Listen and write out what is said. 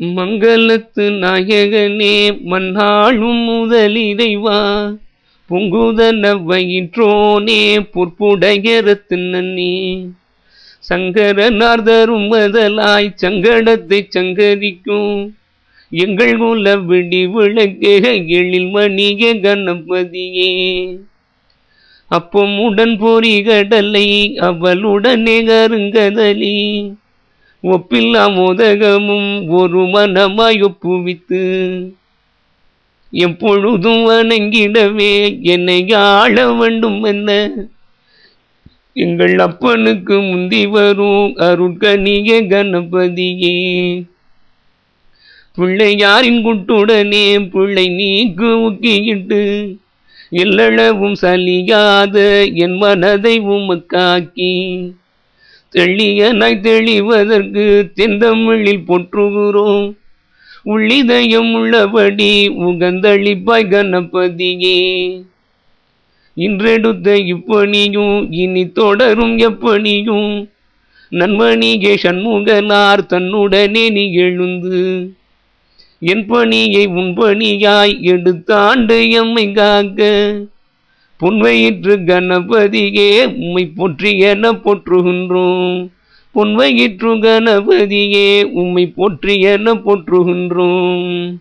மங்களத்து நாயகனே மன்னாளும் முதலிதைவா பொங்குதன வயிற்றோனே பொற்புடையரத்து நன்னே. சங்கரநார்தரும் முதலாய் சங்கடத்தை சங்கரிக்கும். எங்கள் மூல விடி விளக்கே எழில் மணிய கணபதியே. அப்பம் உடன் பொறி கடலை அவளுடனே கருங்கதலி ஒப்பில்லா உதகமும் ஒரு மனமாய் ஒப்புவித்து எப்பொழுதும் வணங்கிடவே என்னை ஆள வேண்டும் என்ன? எங்கள் அப்பனுக்கு முந்தி வரும் அருட்கனிய கணபதியே பிள்ளையாரின் குட்டுடனே பிள்ளை நீக்கு உக்கியிட்டு எல்லளவும் சலியாத என் மனதை உமக்காக்கி தெள்ளியனாய் தெளிவதற்கு தென்தமிழில் போற்றுகிறோம். உள்ளிதயம் உள்ளபடி உகந்தளிப்பாய் கணபதியே. இன்றெடுத்த இப்பணியும் இனி தொடரும் எப்பணியும். நன்மணியே சண்முகனார் தன்னுடனே நீ எழுந்து என் பணியை உன் பணியாய் எடுத்தாண்டு எம்மை காக்க. பொன்வையிற்று கணபதியே உம்மை போற்றி என போற்றுகின்றோம். பொன்வயிற்று கணபதியே உம்மை போற்றி என போற்றுகின்றோம்.